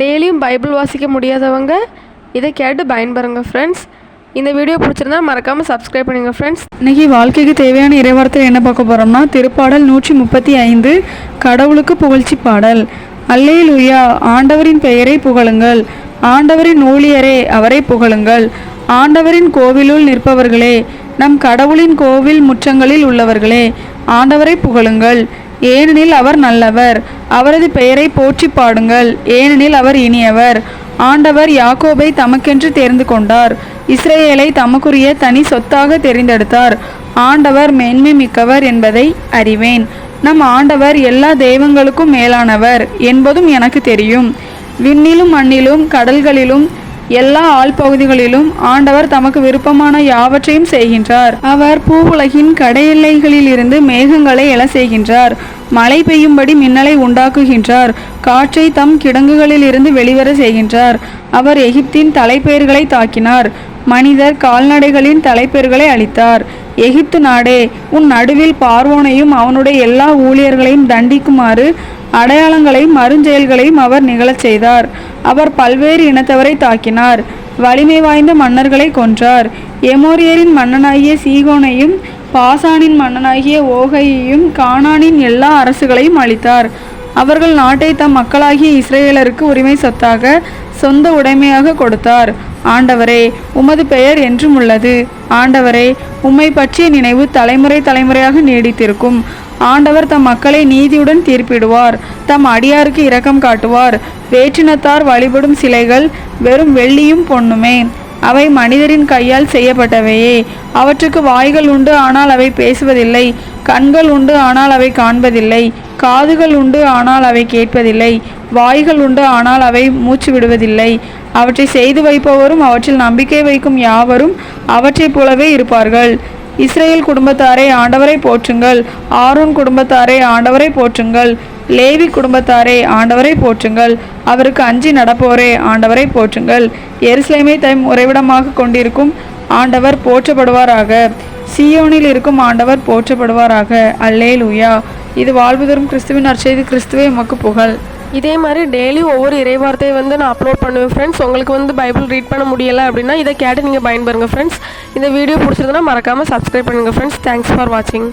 டெய்லியும் பைபிள் வாசிக்க முடியாதவங்க இதை கேட்டு பயன்பெறுங்க ஃப்ரெண்ட்ஸ் இந்த வீடியோ பிடிச்சிருந்தா மறக்காமல் சப்ஸ்கிரைப் பண்ணுங்கள் ஃப்ரெண்ட்ஸ் இன்னைக்கு வாழ்க்கைக்கு தேவையான இறைவார்த்தை என்ன பார்க்க போகிறோம்னா திருப்பாடல் நூற்றி முப்பத்தி ஐந்து கடவுளுக்கு புகழ்ச்சி பாடல். அல்லேலூயா ஆண்டவரின் பெயரை புகழுங்கள். ஆண்டவரின் ஊழியரே அவரை புகழுங்கள். ஆண்டவரின் கோவிலுள் நிற்பவர்களே நம் கடவுளின் கோவில் முற்றங்களில் உள்ளவர்களே ஆண்டவரை புகழுங்கள். ஏனெனில் அவர் நல்லவர். அவரது பெயரை போற்றி பாடுங்கள். ஏனெனில் அவர் இனியவர். ஆண்டவர் யாக்கோபை தமக்கென்று தேர்ந்து கொண்டார். இஸ்ரேலை தமக்குரிய தனி சொத்தாக தெரிந்தெடுத்தார். ஆண்டவர் மேன்மை மிக்கவர் என்பதை அறிவேன். நம் ஆண்டவர் எல்லா தெய்வங்களுக்கும் மேலானவர் என்பதும் எனக்கு தெரியும். விண்ணிலும் மண்ணிலும் கடல்களிலும் எல்லா ஆள் பகுதிகளிலும் ஆண்டவர் தமக்கு விருப்பமான யாவற்றையும் செய்கின்றார். அவர் பூவுலகின் கடையெல்லைகளிலிருந்து மேகங்களை எழ செய்கின்றார் மழை பெய்யும்படி மின்னலை உண்டாக்குகின்றார். காற்றை தம் கிடங்குகளில் இருந்து வெளிவர செய்கின்றார். அவர் எகிப்தின் தலைப்பெயர்களை தாக்கினார். மனிதர் கால்நடைகளின் தலைப்பெயர்களை அளித்தார் எகிப்து நாடே உன் நடுவில் பார்வோனையும் அவனுடைய எல்லா ஊழியர்களையும் தண்டிக்குமாறு அடையாளங்களையும் அருஞ்செயல்களையும் அவர் நிகழச் செய்தார். அவர் பல்வேறு இனத்தவரை தாக்கினார். வலிமை வாய்ந்த மன்னர்களை கொன்றார். எமோரியரின் மன்னனாகிய சீகோனையும் பாசானின் மன்னனாகிய ஓகையையும் கானானின் எல்லா அரசுகளையும் அளித்தார் அவர்கள் நாட்டை தம் மக்களாகிய இஸ்ரேலருக்கு உரிமை சொத்தாக சொந்த உடைமையாக கொடுத்தார். ஆண்டவரே உமது பெயர் என்றும் உள்ளது. ஆண்டவரே உம்மை பற்றிய நினைவு தலைமுறை தலைமுறையாக நீடித்திருக்கும். ஆண்டவர் தம் மக்களை நீதியுடன் தீர்ப்பிடுவார் தம் அடியாருக்கு இரக்கம் காட்டுவார். வேற்றினத்தார் வழிபடும் சிலைகள் வெறும் வெள்ளியும் பொண்ணுமே அவை மனிதரின் கையால் செய்யப்பட்டவையே. அவற்றுக்கு வாய்கள் உண்டு ஆனால் அவை பேசுவதில்லை. கண்கள் உண்டு ஆனால் அவை காண்பதில்லை. காதுகள் உண்டு ஆனால் அவை கேட்பதில்லை. வாய்கள் உண்டு ஆனால் அவை மூச்சு விடுவதில்லை அவற்றை செய்து வைப்பவரும் அவற்றில் நம்பிக்கை வைக்கும் யாவரும் அவற்றைப் போலவே இருப்பார்கள். இஸ்ரேல் குடும்பத்தாரை ஆண்டவரை போற்றுங்கள். ஆரோன் குடும்பத்தாரை ஆண்டவரை போற்றுங்கள். லேவி குடும்பத்தாரே ஆண்டவரை போற்றுங்கள். அவருக்கு அஞ்சி நடப்போரே ஆண்டவரை போற்றுங்கள். எருசலேமை தம் உறைவிடமாக கொண்டிருக்கும் ஆண்டவர் போற்றப்படுவாராக. சியோனில் இருக்கும் ஆண்டவர் போற்றப்படுவாராக. அல்லேலூயா. இது வாழ்வு தரும் கிறிஸ்துவின் அற்செய்தி கிறிஸ்துவே உமக்கு புகழ். இதே மாதிரி டெய்லி ஒவ்வொரு இறைவார்த்தையை வந்து நான் அப்லோட் பண்ணுவேன் ஃப்ரெண்ட்ஸ் உங்களுக்கு வந்து பைபிள் ரீட் பண்ண முடியலை அப்படின்னா இதை கேட்டு நீங்கள் பயன்பெறுங்க ஃப்ரெண்ட்ஸ் இந்த வீடியோ பிடிச்சிருந்தனா மறக்காமல் சப்ஸ்கிரைப் பண்ணுங்கள் ஃப்ரெண்ட்ஸ் தேங்க்ஸ் ஃபார் வாட்சிங்